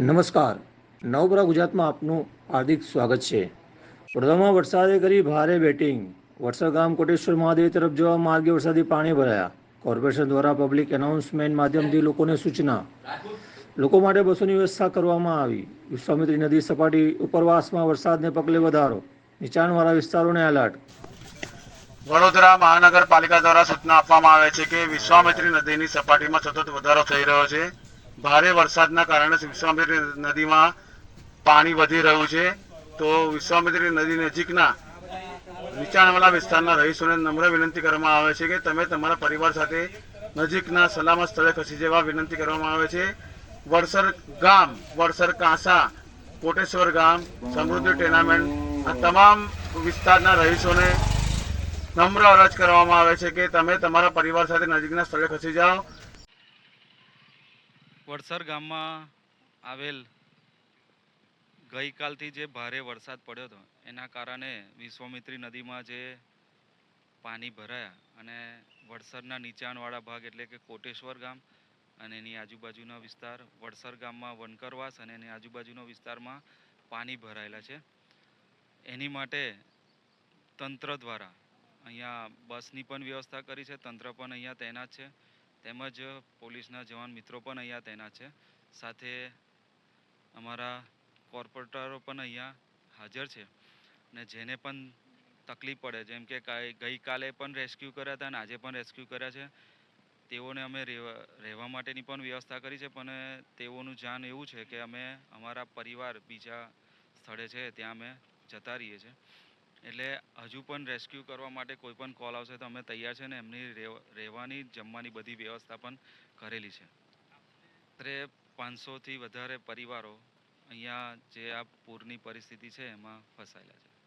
નમસ્કાર. નવપરા ગુજરાતમાં આપનું હાર્દિક સ્વાગત છે. વડોદરામાં વરસાદે કરી ભારે બેટિંગ. વડસર ગામ કોટેશ્વર મહાદેવ તરફ જવા માર્ગે વરસાદી પાણી ભરાયા. કોર્પોરેશન દ્વારા પબ્લિક એનાઉન્સમેન્ટ માધ્યમથી લોકોને સૂચના. લોકો માટે બસોની વ્યવસ્થા કરવામાં આવી. વિશ્વામિત્રી નદી સપાટી ઉપરવાસમાં વરસાદને પગલે વધારો. નીચાણવાળા વિસ્તારોને એલર્ટ. વડોદરા મહાનગરપાલિકા દ્વારા સૂચના આપવામાં આવે છે કે વિશ્વામિત્રી નદીની સપાટીમાં સતત વધારો થઈ રહ્યો છે. ભારે વરસાદના કારણે વિશ્વામિત્રી નદીમાં પાણી વધી રહ્યું છે. તો વિશ્વામિત્રી નદી નજીકના નીચાણવાળા વિસ્તારના રહીશોને નમ્ર વિનંતી કરવામાં આવે છે કે તમે તમારા પરિવાર સાથે નજીકના સલામત સ્થળે ખસી જવા વિનંતી કરવામાં આવે છે. વડસર ગામ, વડસર કાંસા, કોટેશ્વર ગામ, સમૃદ્ધિ ટેનામેન્ટ આ તમામ વિસ્તારના રહીશોને નમ્ર અરજ કરવામાં આવે છે કે તમે તમારા પરિવાર સાથે નજીકના સ્થળે ખસી જાઓ. વડસર ગામમાં આવેલ ગઈકાલથી જે ભારે વરસાદ પડ્યો હતો, એના કારણે વિશ્વામિત્રી નદીમાં જે પાણી ભરાયા અને વડસરના નીચાણવાળા ભાગ એટલે કે કોટેશ્વર ગામ અને એની આજુબાજુના વિસ્તાર, વડસર ગામમાં વનકરવાસ અને એની આજુબાજુનો વિસ્તારમાં પાણી ભરાયેલા છે. એની માટે તંત્ર દ્વારા અહીંયા બસની પણ વ્યવસ્થા કરી છે, તંત્ર પણ અહીંયા તૈનાત છે. તેમજ પોલીસના જવાન મિત્રો પણ અહીંયા તૈનાત છે. સાથે અમારા કોર્પોરેટરો પણ અહીંયા હાજર છે ને જેને પણ તકલીફ પડે, જેમ કે ગઈકાલે પણ રેસ્ક્યુ કર્યા હતા અને આજે પણ રેસ્ક્યુ કર્યા છે. તેઓને અમે રહેવા માટેની પણ વ્યવસ્થા કરી છે, પણ તેઓનું જાન એવું છે કે અમે અમારા પરિવાર બીજા સ્થળે છે, ત્યાં અમે જતા રહીએ છીએ. એટલે હજુ પણ રેસ્ક્યુ કરવા માટે કોઈ પણ કોલ આવશે તો અમે તૈયાર છે ને એમની રહેવા- રહેવાની, જમવાની બધી વ્યવસ્થા પણ કરેલી છે. અત્રે પાંચસોથી વધારે પરિવારો અહીંયા જે આ પૂરની પરિસ્થિતિ છે એમાં ફસાયેલા છે.